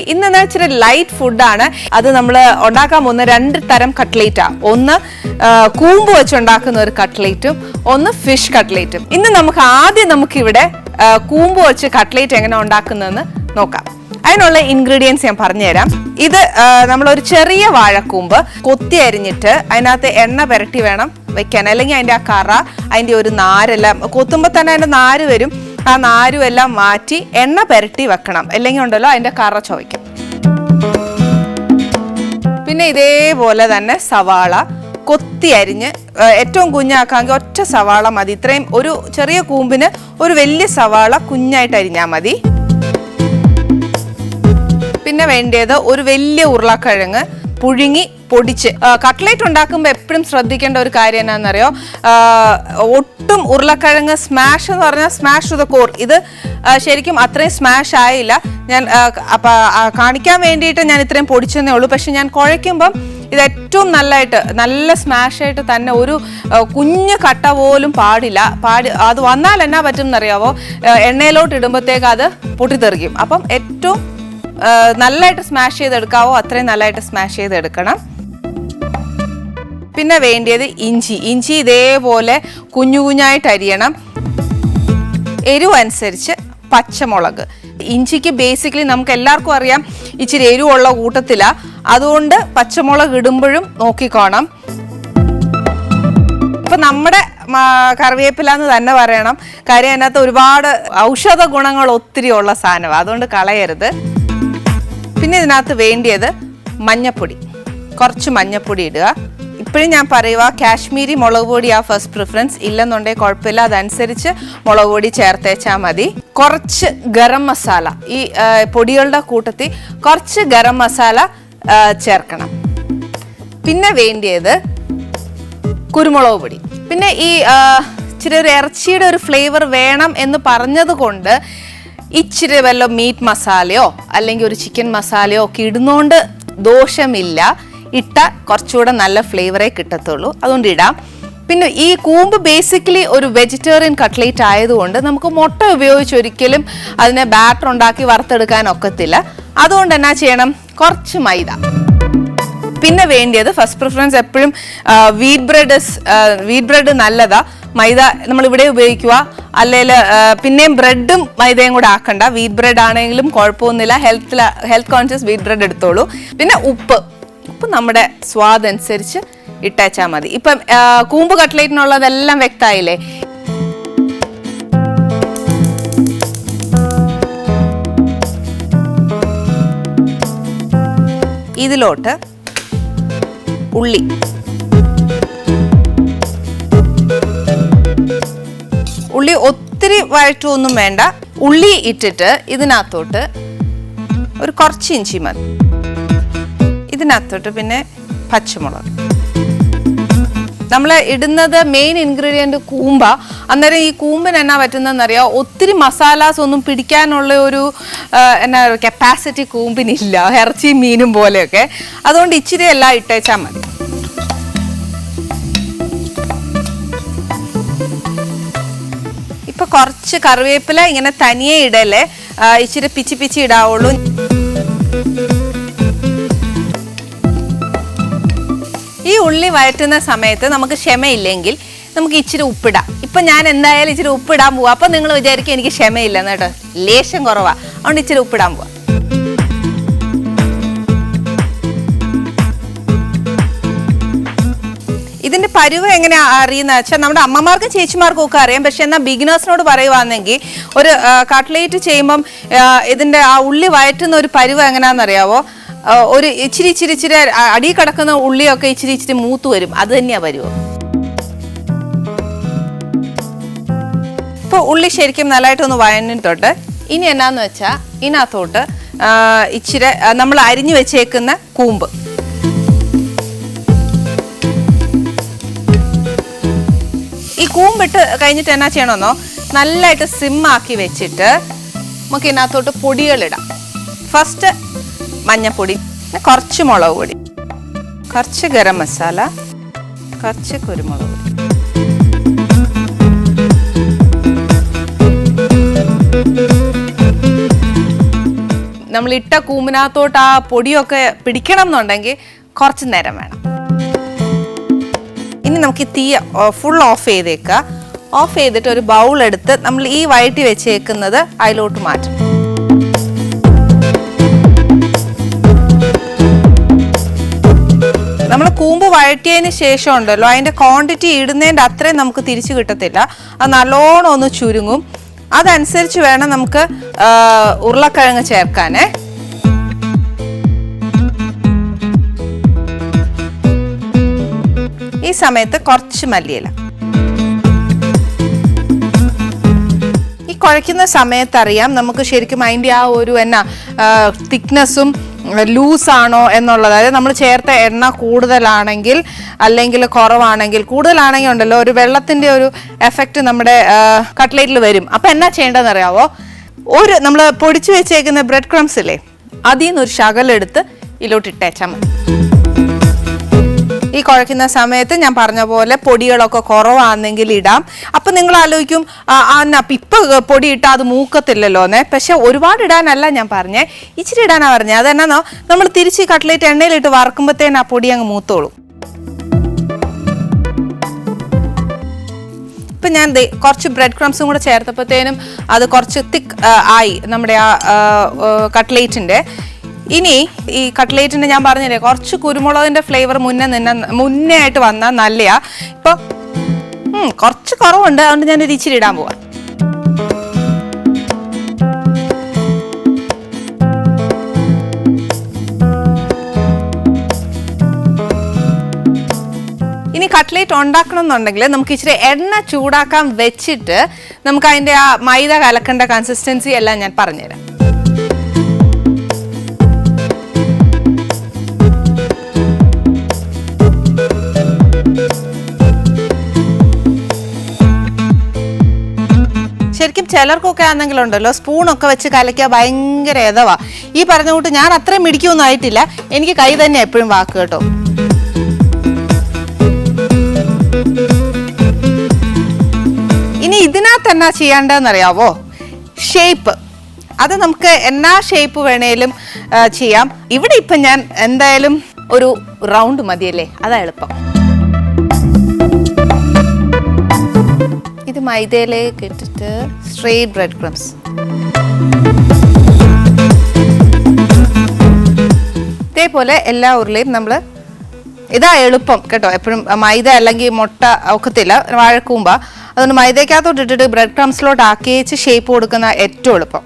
ഇന്ന് ഇച്ചിരി ലൈറ്റ് ഫുഡാണ് അത് നമ്മൾ ഉണ്ടാക്കാൻ പോകുന്ന രണ്ട് തരം കട്ട്ലേറ്റാ ഒന്ന് കൂമ്പ് വെച്ചുണ്ടാക്കുന്ന ഒരു കട്ട്ലേറ്റും ഒന്ന് ഫിഷ് കട്ട്ലേറ്റും ഇന്ന് നമുക്ക് ആദ്യം നമുക്കിവിടെ കൂമ്പ് വെച്ച് കട്ട്ലേറ്റ് എങ്ങനെ ഉണ്ടാക്കുന്നതെന്ന് നോക്കാം. അതിനുള്ള ഇൻഗ്രീഡിയൻസ് ഞാൻ പറഞ്ഞുതരാം. ഇത് നമ്മളൊരു ചെറിയ വാഴക്കൂമ്പ് കൊത്തി അരിഞ്ഞിട്ട് അതിനകത്ത് എണ്ണ പുരട്ടി വേണം വെക്കാൻ. അല്ലെങ്കിൽ അതിന്റെ ആ കറ അതിന്റെ ഒരു നാരെല്ലാം കൊത്തുമ്പോൾ തന്നെ അതിന്റെ നാര് വരും. ആ നാരും എല്ലാം മാറ്റി എണ്ണ പുരട്ടി വെക്കണം. അല്ലെങ്കിൽ ഉണ്ടല്ലോ അതിന്റെ കറ ചുവയ്ക്കും പിന്നെ ഇതേപോലെ തന്നെ സവാള കൊത്തി അരിഞ്ഞ് ഏറ്റവും കുഞ്ഞാക്കാമെങ്കിൽ ഒറ്റ സവാള മതി. ഇത്രയും ഒരു ചെറിയ കൂമ്പിന് ഒരു വലിയ സവാള കുഞ്ഞായിട്ട് അരിഞ്ഞാൽ മതി. പിന്നെ വേണ്ടത് ഒരു വലിയ ഉരുളക്കിഴങ്ങ് പുഴുങ്ങി പൊടിച്ച് കട്ട്ലേറ്റ് ഉണ്ടാക്കുമ്പോൾ എപ്പോഴും ശ്രദ്ധിക്കേണ്ട ഒരു കാര്യം എന്നാണെന്നറിയോ ഒട്ടും ഉരുളക്കിഴങ്ങ് സ്മാഷ് എന്ന് പറഞ്ഞാൽ സ്മാഷ് ടു ദ കോർ ഇത് ശരിക്കും അത്രയും സ്മാഷ് ആയില്ല. ഞാൻ കാണിക്കാൻ വേണ്ടിയിട്ട് ഞാൻ ഇത്രയും പൊടിച്ചെന്നേ ഉള്ളൂ. പക്ഷെ ഞാൻ കുഴയ്ക്കുമ്പം ഇത് ഏറ്റവും നല്ലതായിട്ട് നല്ല സ്മാഷായിട്ട് തന്നെ ഒരു കുഞ്ഞ് കട്ട പോലും പാടില്ല. പാടി അത് വന്നാൽ എന്നാ പറ്റും എന്നറിയാവോ? എണ്ണയിലോട്ട് ഇടുമ്പോഴത്തേക്ക് അത് പൊട്ടിത്തെറിക്കും. അപ്പം ഏറ്റവും നല്ലതായിട്ട് സ്മാഷ് ചെയ്തെടുക്കാവോ അത്രയും നല്ലതായിട്ട് സ്മാഷ് ചെയ്തെടുക്കണം. പിന്നെ വേണ്ടിയത് ഇഞ്ചി. ഇഞ്ചി ഇതേപോലെ കുഞ്ഞു കുഞ്ഞായിട്ട് അരിയണം. എരിവ് അനുസരിച്ച് പച്ചമുളക്. ഇഞ്ചിക്ക് ബേസിക്കലി നമുക്ക് എല്ലാവർക്കും അറിയാം ഇച്ചിരി എരിവുള്ള കൂട്ടത്തില. അതുകൊണ്ട് പച്ചമുളക് ഇടുമ്പോഴും നോക്കിക്കോണം ഇപ്പൊ നമ്മുടെ കറിവേപ്പില എന്ന് തന്നെ പറയണം. കാര്യം അതിനകത്ത് ഒരുപാട് ഔഷധ ഗുണങ്ങൾ ഒത്തിരി ഉള്ള സാധനമാണ് അതുകൊണ്ട് കളയരുത്. പിന്നെ ഇതിനകത്ത് വേണ്ടിയത് മഞ്ഞപ്പൊടി. കുറച്ച് മഞ്ഞപ്പൊടി ഇടുക. ഇപ്പോഴും ഞാൻ പറയുക കാശ്മീരി മുളക് പൊടി ആ ഫസ്റ്റ് പ്രിഫറൻസ് ഇല്ലെന്നുണ്ടെങ്കിൽ കുഴപ്പമില്ല. അതനുസരിച്ച് മുളക് പൊടി ചേർത്തേച്ചാൽ മതി. കുറച്ച് ഗരം മസാല ഈ പൊടികളുടെ കൂട്ടത്തിൽ കുറച്ച് ഗരം മസാല ചേർക്കണം. പിന്നെ വേണ്ടിയത് കുരുമുളക് പൊടി. പിന്നെ ഈ ഇച്ചിരി ഒരു ഇറച്ചിയുടെ ഒരു ഫ്ലേവർ വേണം എന്ന് പറഞ്ഞത് കൊണ്ട് ഇച്ചിരി വല്ല മീറ്റ് മസാലയോ അല്ലെങ്കിൽ ഒരു ചിക്കൻ മസാലയോ ഒക്കെ ഇടുന്നോണ്ട് ദോഷമില്ല. ഇട്ട കുറച്ചുകൂടെ നല്ല ഫ്ലേവറേ കിട്ടത്തുള്ളൂ. അതുകൊണ്ട് ഇടാം. പിന്നെ ഈ കൂമ്പ് ബേസിക്കലി ഒരു വെജിറ്റേറിയൻ കട്ട്ലേറ്റ് ആയതുകൊണ്ട് നമുക്ക് മുട്ട ഉപയോഗിച്ച് ഒരിക്കലും അതിനെ ബാറ്റർ ഉണ്ടാക്കി വറുത്തെടുക്കാൻ ഒക്കത്തില്ല. അതുകൊണ്ട് എന്നാ ചെയ്യണം? കുറച്ച് മൈദ. പിന്നെ വേണ്ടിയത് ഫസ്റ്റ് പ്രിഫറൻസ് എപ്പോഴും വീറ്റ് ബ്രെഡ് വീറ്റ് ബ്രെഡ് നല്ലതാ. മൈദ നമ്മൾ ഇവിടെ ഉപയോഗിക്കുക. അല്ലെങ്കിൽ പിന്നെയും ബ്രെഡും മൈദയും കൂടെ ആക്കണ്ട. വീറ്റ് ബ്രെഡ് ആണെങ്കിലും കുഴപ്പമൊന്നുമില്ല. ഹെൽത്തിൽ ഹെൽത്ത് കോൺഷ്യസ് വീറ്റ് ബ്രെഡ് എടുത്തോളൂ. പിന്നെ ഉപ്പ്. ഉപ്പ് നമ്മുടെ സ്വാദനുസരിച്ച് ഇട്ടേച്ചാൽ മതി. ഇപ്പം കൂമ്പ് കട്ട്ലേറ്റിനുള്ളതെല്ലാം വ്യക്തമായില്ലേ? ഇതിലോട്ട് ഉള്ളി. ഉള്ളി ഒത്തിരി വഴറ്റൊന്നും വേണ്ട. ഉള്ളി ഇട്ടിട്ട് ഇതിനകത്തോട്ട് ഒരു കുറച്ച് ഇഞ്ചി മതി. ഇതിനകത്തോട്ട് പിന്നെ പച്ചമുളക്. നമ്മൾ ഇടുന്നത് മെയിൻ ഇൻഗ്രീഡിയന്റ് കൂമ്പ. അന്നേരം ഈ കൂമ്പിന് എന്നാ പറ്റുന്നതെന്നറിയാം? ഒത്തിരി മസാലാസ് ഒന്നും പിടിക്കാനുള്ള ഒരു എന്നാ കപ്പാസിറ്റി കൂമ്പിനില്ല. ഇറച്ചിയും മീനും പോലെയൊക്കെ. അതുകൊണ്ട് ഇച്ചിരി എല്ലാം ഇട്ടേച്ചാൽ മതി. ഇപ്പൊ കുറച്ച് കറിവേപ്പില ഇങ്ങനെ തനിയെ ഇടല്ലേ? ഇച്ചിരി പിച്ചി പിച്ചി ഇടാവുള്ളൂ. ഈ ഉള്ളി വഴറ്റുന്ന സമയത്ത് നമുക്ക് ക്ഷമയില്ലെങ്കിൽ നമുക്ക് ഇച്ചിരി ഉപ്പിടാം. ഇപ്പൊ ഞാൻ എന്തായാലും ഇച്ചിരി ഉപ്പിടാൻ പോവാ. അപ്പൊ നിങ്ങൾ വിചാരിക്കും എനിക്ക് ക്ഷമയില്ലെന്ന് കേട്ടോ. ലേശം കുറവാ. അതുകൊണ്ട് ഇച്ചിരി ഉപ്പിടാൻ പോവാ. പരുവ് എങ്ങനെ അറിയുന്ന വെച്ചാൽ നമ്മുടെ അമ്മമാർക്കും ചേച്ചിമാർക്കും ഒക്കെ അറിയാം. പക്ഷെ എന്നാൽ ബിഗിനേഴ്സിനോട് പറയുവാണെങ്കിൽ ഒരു കട്ട്ലേറ്റ് ചെയ്യുമ്പം ഇതിന്റെ ആ ഉള്ളി വയറ്റുന്ന ഒരു പരുവ് എങ്ങനെയാണെന്നറിയാവോ ഒരു ഇച്ചിരി ഇച്ചിരി ഇച്ചിരി അടി കിടക്കുന്ന ഉള്ളിയൊക്കെ ഇച്ചിരി ഇച്ചിരി മൂത്ത് വരും. അത് തന്നെയാ പരുവ്. ഇപ്പോൾ ഉള്ളി ശരിക്കും നല്ലതായിട്ടൊന്ന് വയനിട്ടോട്ട് ഇനി എന്നാന്ന് വെച്ചാൽ ഇതിനകത്തോട്ട് ഇച്ചിരി നമ്മൾ അരിഞ്ഞു വെച്ചേക്കുന്ന കൂമ്പ്. കൂമ്പിട്ട് കഴിഞ്ഞിട്ട് എന്നാ ചെയ്യണമെന്നോ? നല്ലതായിട്ട് സിമ്മാക്കി വെച്ചിട്ട് നമുക്ക് ഇതിനകത്തോട്ട് പൊടികളിടാം. ഫസ്റ്റ് മഞ്ഞപ്പൊടി കുറച്ച് മുളക് പൊടി കുറച്ച് ഗരം മസാല കുറച്ച് കുരുമുളക് പൊടി. നമ്മൾ ഇട്ട കൂമ്പിനകത്തോട്ട് ആ പൊടിയൊക്കെ പിടിക്കണം എന്നുണ്ടെങ്കിൽ കുറച്ച് നേരം വേണം. ഇനി നമുക്ക് ഈ തീ ഫുൾ ഓഫ് ചെയ്തേക്കുക ഓഫ് ചെയ്തിട്ട് ഒരു ബൗൾ എടുത്ത് നമ്മൾ ഈ വഴറ്റി വെച്ചേക്കുന്നത് അതിലോട്ട് മാറ്റും. നമ്മൾ കൂമ്പ് വഴറ്റിയതിന് ശേഷം ഉണ്ടല്ലോ അതിന്റെ ക്വാണ്ടിറ്റി ഇടുന്നതിന്റെ അത്രയും നമുക്ക് തിരിച്ചു കിട്ടത്തില്ല. അത് നല്ലോണം ഒന്ന് ചുരുങ്ങും. അതനുസരിച്ച് വേണം നമുക്ക് ഉരുളക്കിഴങ്ങ് ചേർക്കാനേ. ഈ സമയത്ത് കുറച്ച് മല്ലിയില. ഈ കുഴയ്ക്കുന്ന സമയത്ത് അറിയാം നമുക്ക് ശരിക്കും അതിന്റെ ആ ഒരു എന്നാ തിക്നെസ്സും ലൂസ് ആണോ എന്നുള്ളത്. അതായത് നമ്മൾ ചേർത്ത എണ്ണ കൂടുതലാണെങ്കിൽ അല്ലെങ്കിൽ കുറവാണെങ്കിൽ കൂടുതലാണെങ്കിൽ ഉണ്ടല്ലോ ഒരു വെള്ളത്തിന്റെ ഒരു എഫക്റ്റ് നമ്മുടെ കട്ട്ലേറ്റിൽ വരും. അപ്പം എന്നാ ചെയ്യേണ്ടതെന്ന് അറിയാവോ ഒരു നമ്മൾ പൊടിച്ചു വെച്ചേക്കുന്ന ബ്രെഡ് ക്രംസ് ഇല്ലേ അതിൽ നിന്ന് ഒരു ശകലെടുത്ത് ഇതിലോട്ട് ഇട്ടേച്ചാൽ മതി. ഈ കുഴക്കുന്ന സമയത്ത് ഞാൻ പറഞ്ഞ പോലെ പൊടികളൊക്കെ കുറവാണെങ്കിൽ ഇടാം. അപ്പൊ നിങ്ങൾ ആലോചിക്കും എന്നാ ഇപ്പൊ പൊടി ഇട്ടാൽ അത് മൂക്കത്തില്ലല്ലോ എന്നേ പക്ഷെ ഒരുപാട് ഇടാനല്ല ഞാൻ പറഞ്ഞേ. ഇച്ചിരി ഇടാനാ പറഞ്ഞേ. അതെന്നാന്നോ? നമ്മൾ തിരിച്ച് കട്ട്ലേറ്റ് എണ്ണയിലിട്ട് വറക്കുമ്പോഴത്തേന് ആ പൊടി അങ്ങ് മൂത്തോളൂ. ഇപ്പം ഞാൻ കുറച്ച് ബ്രെഡ് ക്രംസും കൂടെ ചേർത്തപ്പോഴത്തേനും അത് കുറച്ച് തിക്ക് ആയി നമ്മുടെ ആ കട്ട്ലേറ്റിന്റെ ഇനി ഈ കട്ട്ലേറ്റിന്റെ ഞാൻ പറഞ്ഞില്ലേ കുറച്ച് കുരുമുളകിന്റെ ഫ്ലേവർ മുന്നേ നിന്ന മുന്നേ ആയിട്ട് വന്നാൽ നല്ലയാ. ഇപ്പൊ ഉം, കുറച്ച് കുറവുണ്ട് അതുകൊണ്ട് ഞാൻ ഒരു ഇച്ചിരി ഇടാൻ പോവാ. ഇനി കട്ട്ലേറ്റ് ഉണ്ടാക്കണം എന്നുണ്ടെങ്കിൽ നമുക്ക് ഇച്ചിരി എണ്ണ ചൂടാക്കാൻ വെച്ചിട്ട് നമുക്ക് അതിന്റെ ആ മൈദ കലക്കേണ്ട കൺസിസ്റ്റൻസി എല്ലാം ഞാൻ പറഞ്ഞുതരാം. ശരിക്കും ആണെങ്കിലും ഉണ്ടല്ലോ സ്പൂണൊക്കെ വെച്ച് കലയ്ക്കുക ഭയങ്കര ഏതവാ ഈ പറഞ്ഞ കൂട്ട് ഞാൻ അത്രയും മിടിക്കൊന്നും ആയിട്ടില്ല. എനിക്ക് കൈ തന്നെ എപ്പോഴും വാക്ക് കേട്ടോ. ഇനി ഇതിനകത്ത് എന്നാ ചെയ്യേണ്ടതെന്നറിയാവോ ഷേപ്പ്. അത് നമുക്ക് എന്നാ ഷേപ്പ് വേണേലും ചെയ്യാം. ഇവിടെ ഇപ്പം ഞാൻ എന്തായാലും ഒരു റൗണ്ട് മതിയല്ലേ? അതാ എളുപ്പം. മൈദയിലേക്ക് ഇട്ടിട്ട് സ്ട്രെയിറ്റ് ബ്രെഡ് ക്രംസ് ഇതേപോലെ എല്ലാ ഉരുളയും നമ്മൾ ഇതാ എളുപ്പം കേട്ടോ. എപ്പോഴും മൈദ അല്ലെങ്കിൽ മുട്ട ഒക്കത്തില്ല വാഴക്കൂമ്പ. അതുകൊണ്ട് മൈദയ്ക്കകത്തോട്ട് ഇട്ടിട്ട് ബ്രെഡ് ക്രംസിലോട്ട് ആക്കിയേച്ച് ഷേപ്പ് കൊടുക്കുന്ന ഏറ്റവും എളുപ്പം.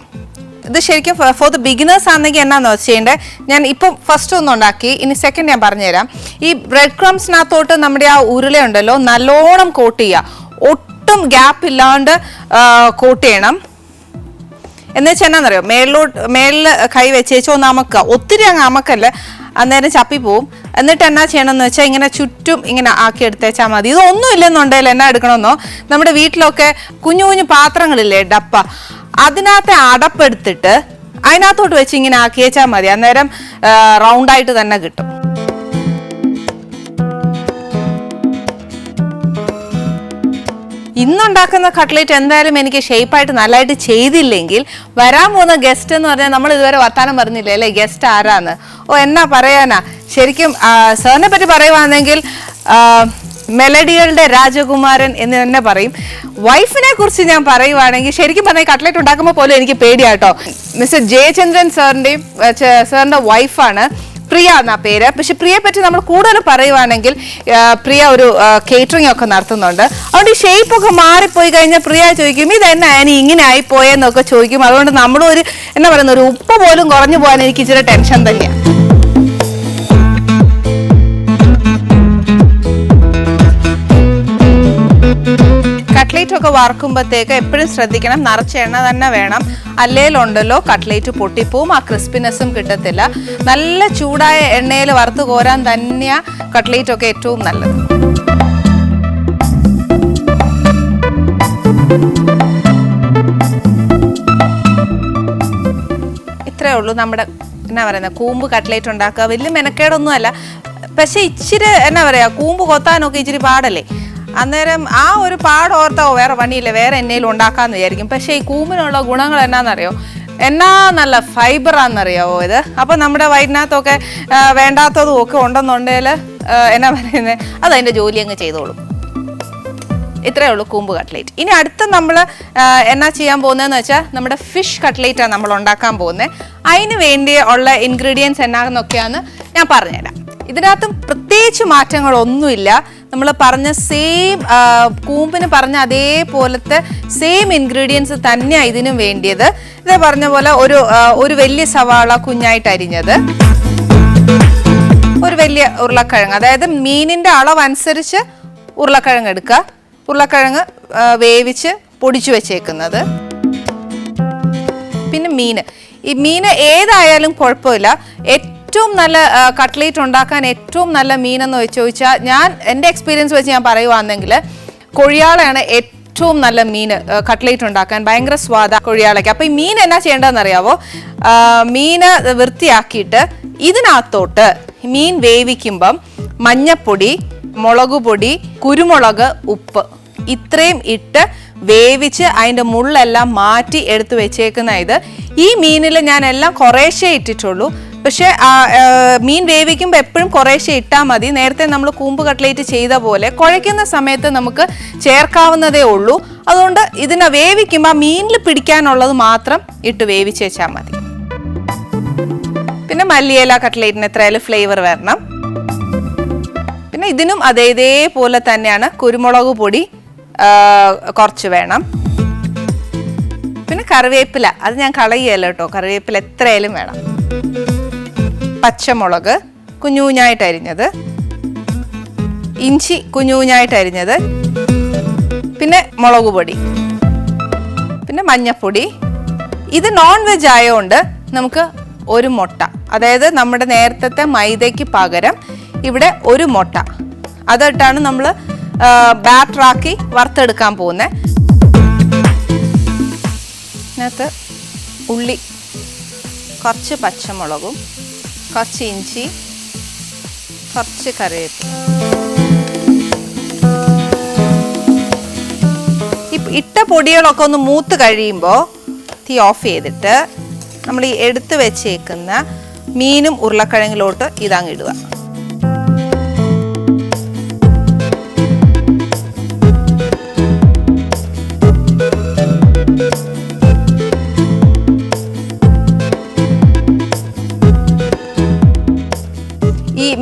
ഇത് ശരിക്കും ഫോർ ദ ബിഗിനേഴ്സ് ആണെങ്കിൽ എന്നാന്ന് ചെയ്യേണ്ടത് ഞാൻ ഇപ്പം ഫസ്റ്റ് ഒന്ന് ഉണ്ടാക്കി ഇനി സെക്കൻഡ് ഞാൻ പറഞ്ഞുതരാം. ഈ ബ്രെഡ് ക്രംസിനകത്തോട്ട് നമ്മുടെ ആ ഉരുളയുണ്ടല്ലോ നല്ലോണം കോട്ട് ചെയ്യുക. ഒട്ടും ഗ്യാപ്പ് ഇല്ലാണ്ട് കോട്ട് ചെയ്യണം. എന്ന് വെച്ചാൽ എന്നാന്നറിയോ? മേളിലോട്ട് മേളിൽ കൈ വെച്ചേച്ചോ ഒന്ന് അമക്കുക ഒത്തിരി അങ്ങ് അമക്കല്ല? അന്നേരം ചപ്പി പോവും. എന്നിട്ട് എന്നാ ചെയ്യണമെന്ന് വെച്ചാൽ ഇങ്ങനെ ചുറ്റും ഇങ്ങനെ ആക്കി എടുത്തേച്ചാൽ മതി. ഇതൊന്നും ഇല്ലെന്നുണ്ടെങ്കിൽ എന്നാ എടുക്കണമെന്നോ? നമ്മുടെ വീട്ടിലൊക്കെ കുഞ്ഞു കുഞ്ഞു പാത്രങ്ങളില്ലേ ഡപ്പ. അതിനകത്തെ അടപ്പെടുത്തിട്ട് അതിനകത്തോട്ട് വെച്ച് ഇങ്ങനെ ആക്കി വെച്ചാൽ മതി. അന്നേരം റൗണ്ടായിട്ട് തന്നെ കിട്ടും. ഇന്നുണ്ടാക്കുന്ന കട്ട്ലേറ്റ് എന്തായാലും എനിക്ക് ഷേപ്പായിട്ട് നല്ലതായിട്ട് ചെയ്തില്ലെങ്കിൽ വരാൻ പോകുന്ന ഗസ്റ്റ് എന്ന് പറഞ്ഞാൽ നമ്മൾ ഇതുവരെ വർത്താനം പറഞ്ഞില്ലേ? അല്ലേ? ഗസ്റ്റ് ആരാന്ന്? ഓ എന്നാ പറയാനാ? ശരിക്കും സാറിനെ പറ്റി പറയുവാണെങ്കിൽ മെലഡികളുടെ രാജകുമാരൻ എന്ന് തന്നെ പറയും. വൈഫിനെ കുറിച്ച് ഞാൻ പറയുവാണെങ്കിൽ ശരിക്കും പറഞ്ഞാൽ കട്ട്ലേറ്റ് ഉണ്ടാക്കുമ്പോൾ പോലും എനിക്ക് പേടിയാട്ടോ മിസ്റ്റർ ജയചന്ദ്രൻ സാറിന്റെയും സാറിന്റെ വൈഫാണ് പ്രിയ എന്നാ പേര്. പക്ഷെ പ്രിയയെ പറ്റി നമ്മൾ കൂടുതൽ പറയുവാണെങ്കിൽ പ്രിയ ഒരു കേറ്ററിംഗ് ഒക്കെ നടത്തുന്നുണ്ട്. അതുകൊണ്ട് ഈ ഷേപ്പ് ഒക്കെ മാറിപ്പോയി കഴിഞ്ഞാൽ പ്രിയ ചോദിക്കും ഇത് എന്നാ ഇങ്ങനെ ആയി പോയെന്നൊക്കെ ചോദിക്കും. അതുകൊണ്ട് നമ്മളും ഒരു എന്നാ പറയുന്ന ഒരു ഉപ്പ് പോലും കുറഞ്ഞു പോകാൻ എനിക്ക് ഇച്ചിരി ടെൻഷൻ തന്നെയാണ് കട്ട്ലേറ്റ് ഒക്കെ വറക്കുമ്പോഴത്തേക്ക് എപ്പോഴും ശ്രദ്ധിക്കണം. നിറച്ച എണ്ണ തന്നെ വേണം. അല്ലേലുണ്ടല്ലോ കട്ട്ലേറ്റ് പൊട്ടിപ്പോവും ആ ക്രിസ്പിനെസ്സും കിട്ടത്തില്ല. നല്ല ചൂടായ എണ്ണയിൽ വറുത്ത് കോരാൻ തന്നെയാ കട്ട്ലേറ്റ് ഒക്കെ ഏറ്റവും നല്ലത്. ഇത്രേ ഉള്ളൂ നമ്മുടെ എന്നാ പറയുന്നത് കൂമ്പ് കട്ട്ലേറ്റ് ഉണ്ടാക്കുക. വലിയ മെനക്കേടൊന്നുമല്ല. പക്ഷെ ഇച്ചിരി എന്നാ പറയുക കൂമ്പ് കൊത്താനൊക്കെ ഇച്ചിരി പാടല്ലേ? അന്നേരം ആ ഒരു പാട് ഓർത്താവോ വേറെ പണിയില്ല വേറെ എന്നേലും ഉണ്ടാക്കാന്ന് വിചാരിക്കും. പക്ഷേ ഈ കൂമ്പിനുള്ള ഗുണങ്ങൾ എന്നാന്നറിയോ? എന്നാ നല്ല ഫൈബറാന്നറിയാവോ ഇത്? അപ്പൊ നമ്മുടെ വയറ്റിനകത്തൊക്കെ വേണ്ടാത്തതും ഒക്കെ ഉണ്ടെന്നുണ്ടെങ്കിൽ എന്നാ പറയുന്നത് അത് അതിന്റെ ജോലി അങ്ങ് ചെയ്തോളും. ഇത്രയേ ഉള്ളൂ കൂമ്പ് കട്ട്ലേറ്റ്. ഇനി അടുത്ത നമ്മൾ എന്നാ ചെയ്യാൻ പോകുന്നതെന്ന് വെച്ചാൽ നമ്മുടെ ഫിഷ് കട്ട്ലേറ്റാണ് നമ്മൾ ഉണ്ടാക്കാൻ പോകുന്നത് അതിന് വേണ്ടി ഉള്ള ഇൻഗ്രീഡിയൻസ് എന്നാന്നൊക്കെയാണ് ഞാൻ പറഞ്ഞുതരാം. ഇതിനകത്തും പ്രത്യേകിച്ച് മാറ്റങ്ങളൊന്നുമില്ല. നമ്മൾ പറഞ്ഞ സെയിം കൂമ്പിന് പറഞ്ഞ അതേപോലത്തെ സെയിം ഇൻഗ്രീഡിയൻസ് തന്നെയാണ് ഇതിനും വേണ്ടിയത്. ഇതേ പറഞ്ഞ പോലെ ഒരു ഒരു വലിയ സവാള കുഞ്ഞായിട്ട് അരിഞ്ഞത്. ഒരു വലിയ ഉരുളക്കിഴങ്ങ് അതായത് മീനിന്റെ അളവ് അനുസരിച്ച് ഉരുളക്കിഴങ്ങ് എടുക്കുക. ഉരുളക്കിഴങ്ങ് വേവിച്ച് പൊടിച്ചു വെച്ചേക്കുന്നത്. പിന്നെ മീൻ ഈ മീൻ ഏതായാലും കുഴപ്പമില്ല. ഏറ്റവും നല്ല കട്ട്ലേറ്റ് ഉണ്ടാക്കാൻ ഏറ്റവും നല്ല മീനെന്ന് വെച്ച് ചോദിച്ചാൽ ഞാൻ എന്റെ എക്സ്പീരിയൻസ് വെച്ച് ഞാൻ പറയുവാണെങ്കിൽ കൊഴിയാളയാണ് ഏറ്റവും നല്ല മീൻ കട്ട്ലേറ്റ് ഉണ്ടാക്കാൻ ഭയങ്കര സ്വാദ കൊഴിയാളയ്ക്ക്. അപ്പോൾ ഈ മീൻ എന്നാ ചെയ്യേണ്ടതെന്ന് അറിയാവോ മീന് വൃത്തിയാക്കിയിട്ട് ഇതിനകത്തോട്ട് മീൻ വേവിക്കുമ്പം മഞ്ഞപ്പൊടി മുളക് പൊടി കുരുമുളക് ഉപ്പ് ഇത്രയും ഇട്ട് വേവിച്ച് അതിന്റെ മുള്ളെല്ലാം മാറ്റി എടുത്തു വെച്ചേക്കുന്ന ഇത്. ഈ മീനിൽ ഞാൻ എല്ലാം കുറേശ്ശേ ഇട്ടിട്ടുള്ളൂ. പക്ഷേ മീൻ വേവിക്കുമ്പോൾ എപ്പോഴും കുറേശ്ശെ ഇട്ടാൽ മതി. നേരത്തെ നമ്മൾ കൂമ്പ് കട്ട്ലേറ്റ് ചെയ്ത പോലെ കുഴയ്ക്കുന്ന സമയത്ത് നമുക്ക് ചേർക്കാവുന്നതേ ഉള്ളൂ. അതുകൊണ്ട് ഇതിനെ വേവിക്കുമ്പോൾ മീനിൽ പിടിക്കാനുള്ളത് മാത്രം ഇട്ട് വേവിച്ചേച്ചാൽ മതി. പിന്നെ മല്ലിയില കട്ട്ലേറ്റിന് എത്രയായാലും ഫ്ലേവർ വരണം. പിന്നെ ഇതിനും അതേ ഇതേപോലെ തന്നെയാണ് കുരുമുളക് പൊടി കുറച്ച് വേണം. പിന്നെ കറിവേപ്പില. അത് ഞാൻ കളയുകയല്ലോ കേട്ടോ. കറിവേപ്പില എത്രയായാലും വേണം. പച്ചമുളക് കുഞ്ഞുഞ്ഞായിട്ട് അരിഞ്ഞത്. ഇഞ്ചി കുഞ്ഞുഞ്ഞായിട്ട് അരിഞ്ഞത്. പിന്നെ മുളക് പൊടി. പിന്നെ മഞ്ഞപ്പൊടി. ഇത് നോൺ വെജ് ആയതുകൊണ്ട് നമുക്ക് ഒരു മുട്ട. അതായത് നമ്മുടെ നേരത്തെ മൈദയ്ക്ക് പകരം ഇവിടെ ഒരു മുട്ട. അതിട്ടാണ് നമ്മൾ ബാറ്ററാക്കി വറുത്തെടുക്കാൻ പോകുന്നത് ഇതിനകത്ത് ഉള്ളി കുറച്ച് പച്ചമുളകും കുറച്ച് ഇഞ്ചി കുറച്ച് കറിവേപ്പില. ഇട്ട പൊടികളൊക്കെ ഒന്ന് മൂത്ത് കഴിയുമ്പോൾ തീ ഓഫ് ചെയ്തിട്ട് നമ്മൾ ഈ എടുത്ത് വെച്ചേക്കുന്ന മീനും ഉരുളക്കിഴങ്ങിലോട്ട് ഇതങ്ങ്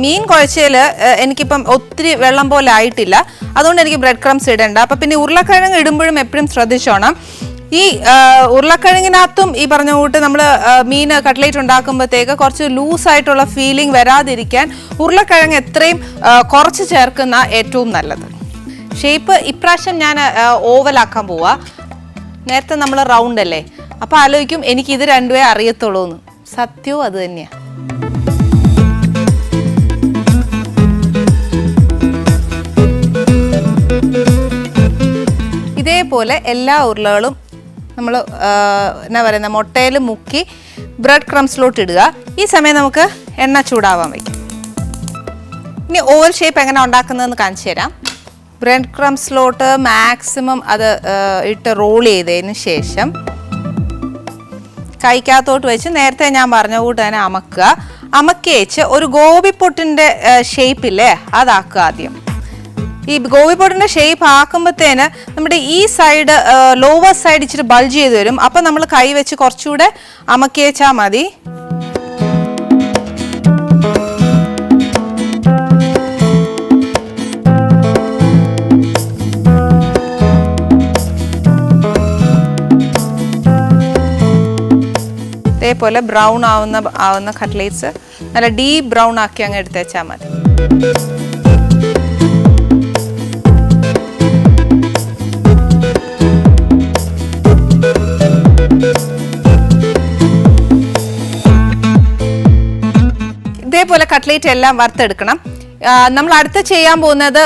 മീൻ കുഴച്ചതിൽ എനിക്കിപ്പം ഒത്തിരി വെള്ളം പോലെ ആയിട്ടില്ല. അതുകൊണ്ട് എനിക്ക് ബ്രെഡ് ക്രംസ് ഇടണ്ട. അപ്പം പിന്നെ ഉരുളക്കിഴങ്ങ് ഇടുമ്പോഴും എപ്പോഴും ശ്രദ്ധിച്ചോണം. ഈ ഉരുളക്കിഴങ്ങിനകത്തും ഈ പറഞ്ഞ കൂട്ട് നമ്മൾ മീൻ കട്ട്ലേറ്റ് ഉണ്ടാക്കുമ്പോഴത്തേക്ക് കുറച്ച് ലൂസായിട്ടുള്ള ഫീലിംഗ് വരാതിരിക്കാൻ ഉരുളക്കിഴങ്ങ് എത്രയും കുറച്ച് ചേർക്കുന്ന ഏറ്റവും നല്ലത്. ഷേപ്പ് ഇപ്രാവശ്യം ഞാൻ ഓവലാക്കാൻ പോവാ. നേരത്തെ നമ്മൾ റൗണ്ട് അല്ലേ? അപ്പോൾ ആലോചിക്കും എനിക്ക് ഇത് രണ്ടുപേ അറിയത്തുള്ളൂ എന്ന് സത്യവും അത് തന്നെയാണ് ഇതേപോലെ എല്ലാ ഉരുളകളും നമ്മൾ എന്നാ പറയുന്ന മുട്ടയിൽ മുക്കി ബ്രെഡ് ക്രംസിലോട്ട് ഇടുക. ഈ സമയം നമുക്ക് എണ്ണ ചൂടാവാൻ വയ്ക്കും. ഇനി ഓവൽ ഷേപ്പ് എങ്ങനെ ഉണ്ടാക്കുന്നതെന്ന് കാണിച്ചു തരാം. ബ്രെഡ് ക്രംസിലോട്ട് മാക്സിമം അത് ഇട്ട് റോൾ ചെയ്തതിന് ശേഷം കൈക്കകത്തോട്ട് വെച്ച് നേരത്തെ ഞാൻ പറഞ്ഞ കൂട്ട് തന്നെ അമക്കുക. അമക്കി വെച്ച് ഒരു ഗോപിപ്പൊട്ടിന്റെ ഷേപ്പില്ലേ അതാക്കുക ആദ്യം. ഈ ഗോപിപ്പൊട്ടിന്റെ ഷേപ്പ് ആക്കുമ്പോഴത്തേന് നമ്മുടെ ഈ സൈഡ് ലോവർ സൈഡ് ഇച്ചിരി ബൾജ് ചെയ്ത് വരും. അപ്പം നമ്മൾ കൈ വെച്ച് കുറച്ചുകൂടെ അമക്കി വെച്ചാൽ മതി. ഇതേപോലെ ബ്രൗൺ ആവുന്ന ആവുന്ന കട്ട്ലേറ്റ്സ് നല്ല ഡീപ് ബ്രൗൺ ആക്കി അങ്ങ് എടുത്തേച്ചാൽ മതി. ഇതേപോലെ കട്ട്ലേറ്റ് എല്ലാം വറുത്തെടുക്കണം. നമ്മൾ അടുത്ത് ചെയ്യാൻ പോകുന്നത്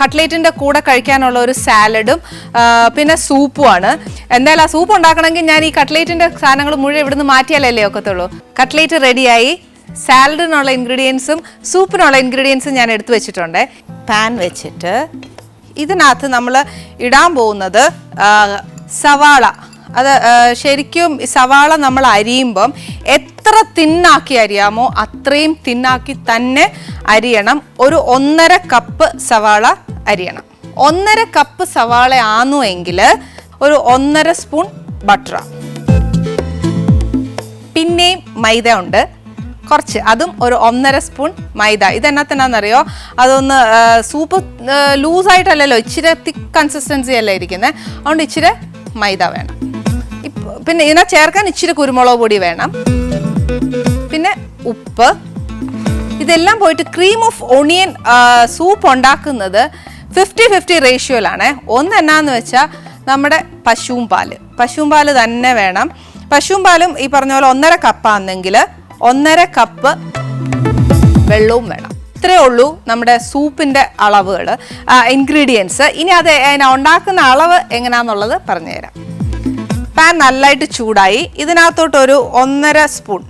കട്ട്ലേറ്റിന്റെ കൂടെ കഴിക്കാനുള്ള ഒരു സാലഡും പിന്നെ സൂപ്പുമാണ്. എന്തായാലും ആ സൂപ്പ് ഉണ്ടാക്കണമെങ്കിൽ ഞാൻ ഈ കട്ട്ലേറ്റിന്റെ സാധനങ്ങൾ മുഴുവൻ ഇവിടുന്ന് മാറ്റിയാലല്ലേ ഒക്കത്തുള്ളൂ. കട്ട്ലേറ്റ് റെഡിയായി. സാലഡിനുള്ള ഇൻഗ്രീഡിയൻസും സൂപ്പിനുള്ള ഇൻഗ്രീഡിയൻസും ഞാൻ എടുത്തു വെച്ചിട്ടുണ്ട്. പാൻ വെച്ചിട്ട് ഇതിനകത്ത് നമ്മൾ ഇടാൻ പോകുന്നത് സവാള. അത് ശരിക്കും സവാള നമ്മൾ അരിയുമ്പം എത്ര തിന്നാക്കി അരിയാമോ അത്രയും തിന്നാക്കി തന്നെ അരിയണം. ഒരു ഒന്നര കപ്പ് സവാള അരിയണം. ഒന്നര കപ്പ് സവാള ആന്നു എങ്കിൽ ഒരു ഒന്നര സ്പൂൺ ബട്ടറ. പിന്നെയും മൈദ ഉണ്ട്. കുറച്ച് അതും ഒരു ഒന്നര സ്പൂൺ മൈദ. ഇതെന്നത്തിനാണെന്നറിയോ അതൊന്ന് സൂപ്പ് ലൂസായിട്ടല്ലല്ലോ ഇച്ചിരി തിക്ക് കൺസിസ്റ്റൻസി അല്ലേ ഇരിക്കുന്നത് അതുകൊണ്ട് ഇച്ചിരി മൈദ വേണം. പിന്നെ ഇതിനെ ചേർക്കാൻ ഇച്ചിരി കുരുമുളക് പൊടി വേണം. പിന്നെ ഉപ്പ്. ഇതെല്ലാം പോയിട്ട് ക്രീം ഓഫ് ഒണിയൻ സൂപ്പ് ഉണ്ടാക്കുന്നത് ഫിഫ്റ്റി ഫിഫ്റ്റി റേഷ്യോയിലാണ് ഒന്ന് എന്നാന്ന് വെച്ചാൽ നമ്മുടെ പശുവും പാൽ. പശുവും പാൽ തന്നെ വേണം. പശുവും പാലും ഈ പറഞ്ഞ പോലെ ഒന്നര കപ്പാണെങ്കിൽ ഒന്നര കപ്പ് വെള്ളവും വേണം. ഇത്രയേ ഉള്ളൂ നമ്മുടെ സൂപ്പിന്റെ അളവുകൾ ഇൻഗ്രീഡിയൻസ് ഇനി അത് ഉണ്ടാക്കുന്ന അളവ് എങ്ങനെയാണെന്നുള്ളത് പറഞ്ഞുതരാം. പാൻ നല്ലതായിട്ട് ചൂടായി. ഇതിനകത്തോട്ട് ഒരു ഒന്നര സ്പൂൺ.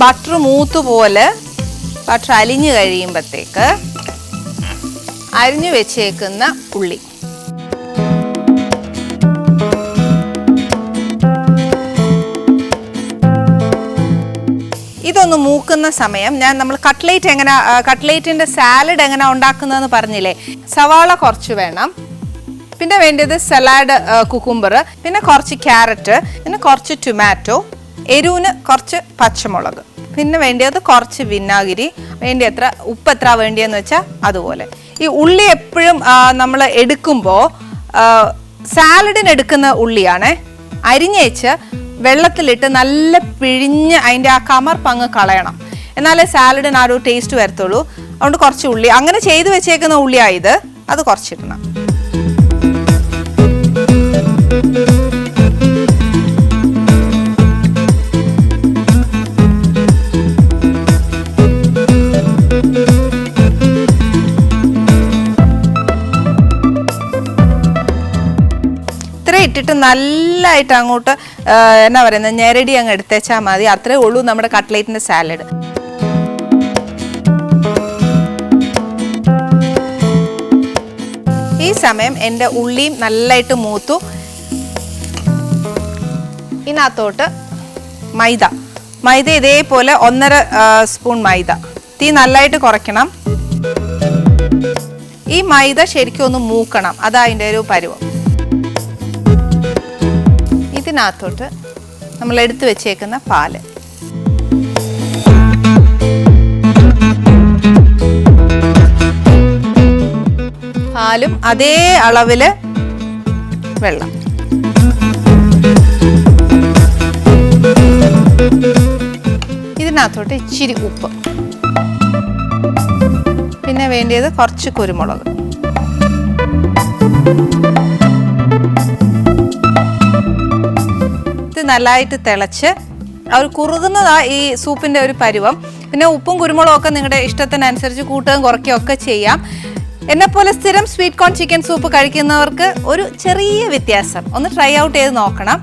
ബട്ടർ മൂത്ത് പോലെ ബട്ടർ അലിഞ്ഞു കഴിയുമ്പോഴത്തേക്ക് അരിഞ്ഞു വെച്ചേക്കുന്ന ഉള്ളി. ഇതൊന്ന് മൂക്കുന്ന സമയം ഞാൻ നമ്മൾ കട്ട്ലേറ്റ് എങ്ങനെ കട്ട്ലേറ്റിന്റെ സാലഡ് എങ്ങനെ ഉണ്ടാക്കുന്നതെന്ന് പറഞ്ഞില്ലേ? സവാള കുറച്ച് വേണം. പിന്നെ വേണ്ടത് സലാഡ് കുക്കുംബർ പിന്നെ കുറച്ച് ക്യാരറ്റ് പിന്നെ കുറച്ച് ടൊമാറ്റോ എരിവിന് കുറച്ച് പച്ചമുളക്. പിന്നെ വേണ്ടത് കുറച്ച് വിനാഗിരി വേണ്ടി എത്ര ഉപ്പ് എത്ര വേണ്ടിയെന്ന് വെച്ചാൽ അതുപോലെ. ഈ ഉള്ളി എപ്പോഴും നമ്മൾ എടുക്കുമ്പോൾ സാലഡിന് എടുക്കുന്ന ഉള്ളിയാണേ അരിഞ്ഞേച്ച് വെള്ളത്തിലിട്ട് നല്ല പിഴിഞ്ഞ് അതിന്റെ ആ കമർ പങ്ങ് കളയണം. എന്നാലേ സാലഡിന് ആ ഒരു ടേസ്റ്റ് വരത്തുള്ളൂ. അതുകൊണ്ട് കുറച്ച് ഉള്ളി. അങ്ങനെ ചെയ്ത് വെച്ചേക്കുന്ന ഉള്ളിയായത് അത് കുറച്ചിടണം. ഇട്ടിട്ട് നല്ലതായിട്ട് അങ്ങോട്ട് എന്നാ പറയുന്നത് ഞെരടി അങ്ങ് എടുത്തേച്ചാൽ മതി. അത്രേ ഉള്ളൂ നമ്മുടെ കട്ട്ലേറ്റിന്റെ സാലഡ്. ഈ സമയം എന്റെ ഉള്ളിയും നല്ലതായിട്ട് മൂത്തു. ഇതിനകത്തോട്ട് മൈദ. മൈദ ഇതേപോലെ ഒന്നര സ്പൂൺ മൈദ. തീ നല്ലതായിട്ട് കുറയ്ക്കണം. ഈ മൈദ ശരിക്കും ഒന്ന് മൂക്കണം. അതാ അതിന്റെ ഒരു പരുവം. ഇതിനകത്തോട്ട് നമ്മൾ എടുത്തു വെച്ചേക്കുന്ന പാൽ. പാലും അതേ അളവിൽ വെള്ളം. ഇതിനകത്തോട്ട് ഇച്ചിരി ഉപ്പ്. പിന്നെ വേണ്ടിയത് കുറച്ച് കുരുമുളക്. നല്ലതായിട്ട് തിളച്ച് ഒരു കുറുകുന്നതാ ഈ സൂപ്പിന്റെ ഒരു പരുവം. പിന്നെ ഉപ്പും കുരുമുളകും ഒക്കെ നിങ്ങളുടെ ഇഷ്ടത്തിനനുസരിച്ച് കൂട്ടുകയും കുറയ്ക്കുകയും ഒക്കെ ചെയ്യാം. എന്നെപ്പോലെ സ്ഥിരം സ്വീറ്റ് കോൺ ചിക്കൻ സൂപ്പ് കഴിക്കുന്നവർക്ക് ഒരു ചെറിയ വ്യത്യാസം. ഒന്ന് ട്രൈ ഔട്ട് ചെയ്ത് നോക്കണം.